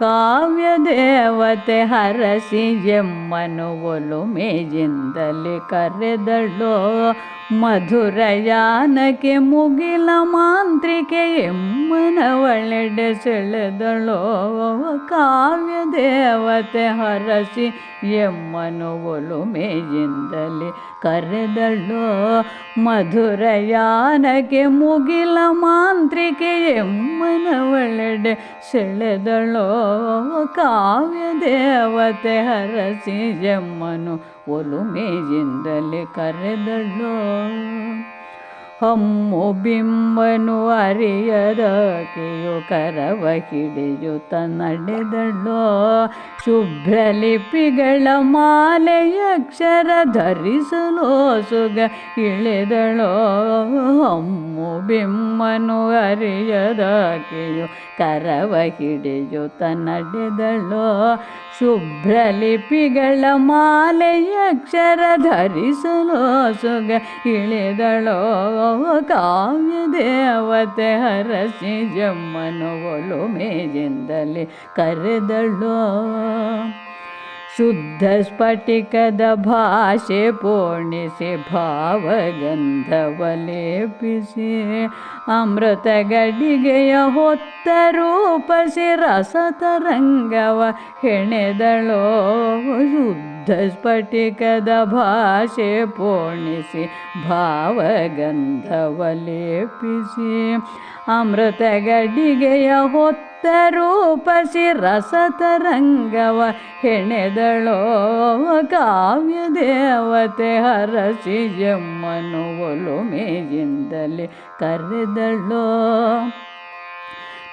ಕಾವ್ಯ ದೇವತೆ ಹರಸಿ ಎಮ್ಮನು ಒಲುಮೆಯಿಂದಲೇ ಕರೆದಳೋ. ಮಧುರಯಾನಕ್ಕೆ ಮುಗಿಲ ಮಾಂತ್ರಿಕೆ ಎಮ್ಮನ ಒಳೆಡೆ ಸೆಳೆದಳೋ. ಕಾವ್ಯ ದೇವತೆ ಹರಸಿ ಎಮ್ಮನು ಒಲುಮೆಯಿಂದಲೇ ಕರೆದಳೋ. ಮಧುರಯಾನಕ್ಕೆ ಮುಗಿಲ ಮಾಂತ್ರಿಕೆ ಎಮ್ಮನ ಒಳೆಡೆ ಸೆಳೆದಳೋ. ಕಾವ್ಯ ದೇವತೆ ಹರಸಿ ಎಮ್ಮನು ಒಲುಮೆಯಿಂದಲೇ ಕರೆದಳೋ ಹಮ್ಮು ಬಿಂಬನು ಅರಿಯದಕೆಯು ಕರವ ಹಿಡಿಯುತ್ತ ನಡೆದಳೋ ಶುಭ್ರಲಿಪಿಗಳ ಮಾಲೆಯಕ್ಷರ ಧರಿಸಲು ಸುಗ ಇಳಿದಳೋ. ಹಮ್ಮು ಬಿಂಬನು ಅರಿಯದಕೆಯು ಕರವ ಹಿಡಿಯುತ್ತ ನಡೆದಳೋ ಶುಭ್ರಲಿಪಿಗಳ ಮಾಲೆಯಕ್ಷರ ಧರಿಸಲು ಸುಗ ಇಳಿದಳೋ. ಕಾವ್ಯ ದೇವತೆ ಹರಸಿ ಜಮ್ಮನು ಒಲು ಮೇಜಿಂದಲೇ ಕರೆದಳೋ. ಶುದ್ಧ ಸ್ಫಟಿಕದ ಭಾಷೆ ಪೋಣಿಸಿ ಭಾವಗಂಧವಲೇಪಿಸಿ. ಅಮೃತ ಗಡಿಗೆಯ ಹೊತ್ತ ರೂಪಸಿ ರಸತರಂಗವ ಹೆಣೆದಳೋ. ಶುದ್ಧ ಸ್ಫಟಿಕದ ಭಾಷೆ ಪೋಣಿಸಿ ಭಾವಗಂಧವಲೇಪಿಸಿ. ಅಮೃತ ಗಡಿಗೆಯ ಹೊತ್ತ ರೂಪಸಿ ರಸತರಂಗವ ಹೆಣೆದಳೋ ಕಾವ್ಯ ದೇವತೆ ಹರಸಿ ಎಮ್ಮನು ಒಲುಮೆಯಿಂದಲೇ ಕರೆದಳೋ.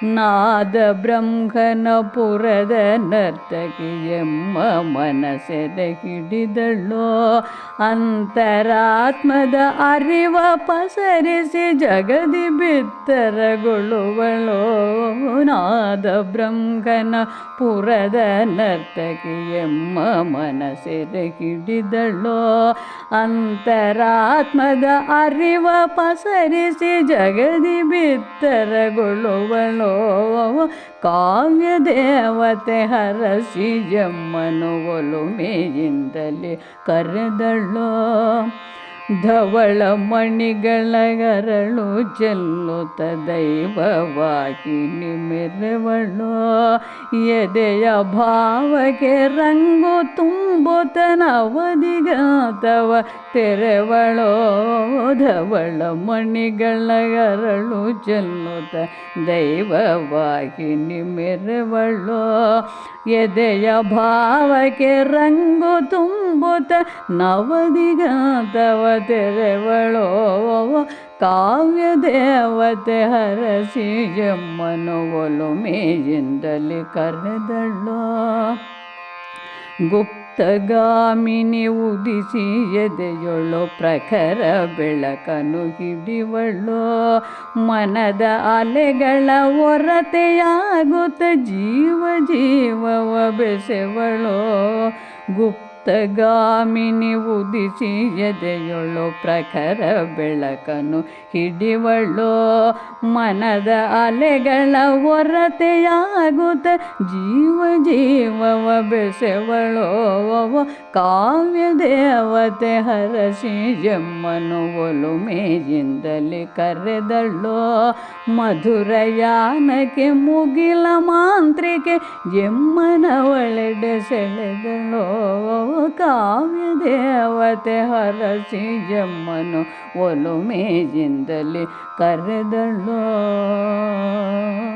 ನಾದ ಬ್ರಹ್ಮನ ಪುರದ ನರ್ತಕಿಯಮ್ಮ ಮನಸೆದೆ ಹಿಡಿದಳೋ. ಅಂತರಾತ್ಮದ ಅರಿವ ಪಸರಿಸಿ ಜಗದಿ ಬಿತ್ತರಗೊಳ್ಳುವಳೋ. ನಾದ ಬ್ರಹ್ಮನ ಪುರದ ನರ್ತಕಿಯಮ್ಮ ಮನಸೆದೆ ಹಿಡಿದಳೋ. ಅಂತರಾತ್ಮದ ಅರಿವ ಪಸರಿಸಿ ಜಗದಿ ಬಿತ್ತರಗೊಳ್ಳುವಳೋ. ಕಾವ್ಯ ದೇವತೆ ಹರಸಿ ಜಮ್ಮನು ಒಲುಮೆಯಿಂದಲೇ ಕರೆದಳೋ. ಧವಳ ಮಣಿಗಳಗರಳು ಚೆಲ್ಲುತ್ತ ದೈವವಾಗಿ ಮೆರವಳೋ ಎದೆಯ ಭಾವಕ್ಕೆ ರಂಗು ತುಂಬುತ್ತ ನವದಿಗಾತವ ತೆರೆವಳೋ ಧವಳ ಮಣಿಗಳಗರಳು ಚೆಲ್ಲುತ್ತ ದೈವವಾಗಿ ಮೆರವಳೋ ಎದೆಯ ಭಾವಕ್ಕೆ ರಂಗು ತುಂಬುತ್ತ ನವದಿಗಾತವ ತೆರೆವಳೋ ಕಾವ್ಯ ದೇವತೆ ಹರಸಿ ಜಮ್ಮನು ಒಲುಮೆಯಿಂದಲೇ ಕರೆದಳೋ. ಗುಪ್ತಗಾಮಿನಿ ಉದಿಸಿ ಎದೆಯೊಳು ಪ್ರಖರ ಬೆಳಕನು ಹಿಡಿವಳ್ಳೋ ಮನದ ಅಲೆಗಳ ಹೊರತೆಯಾಗುತ್ತ ಜೀವ ಜೀವವ ಬೆಸೆವಳೋ. ಗುಪ್ತಗಾಮಿನಿ ಉದಿಸಿ ಎದೆಯೊಳು ಪ್ರಖರ ಬೆಳಕನು ಹಿಡಿವಳು. ಮನದ ಅಲೆಗಳ ಹೊರತೆಯಾಗುತ್ತ ಜೀವ ಜೀವವ ಬೆಸೆವಳೋ. ಕಾವ್ಯ ದೇವತೆ ಹರಸಿ ಎಮ್ಮನು ಒಲುಮೆಯಿಂದಲೇ ಮಧುರ ಮಧುರಯಾನಕ್ಕೆ ಮುಗಿಲ ಮಾಂತ್ರಿಕೆ ಜಮ್ಮನ ಒಳೆಡೆ ಸೆಳೆದಳೋ ಕಾವ್ಯ ದೇವತೆ ಹರಸಿ ಜಮ್ಮನು ಒಲುಮೆ ಜಿಂದಲಿ ಹ್ಮ್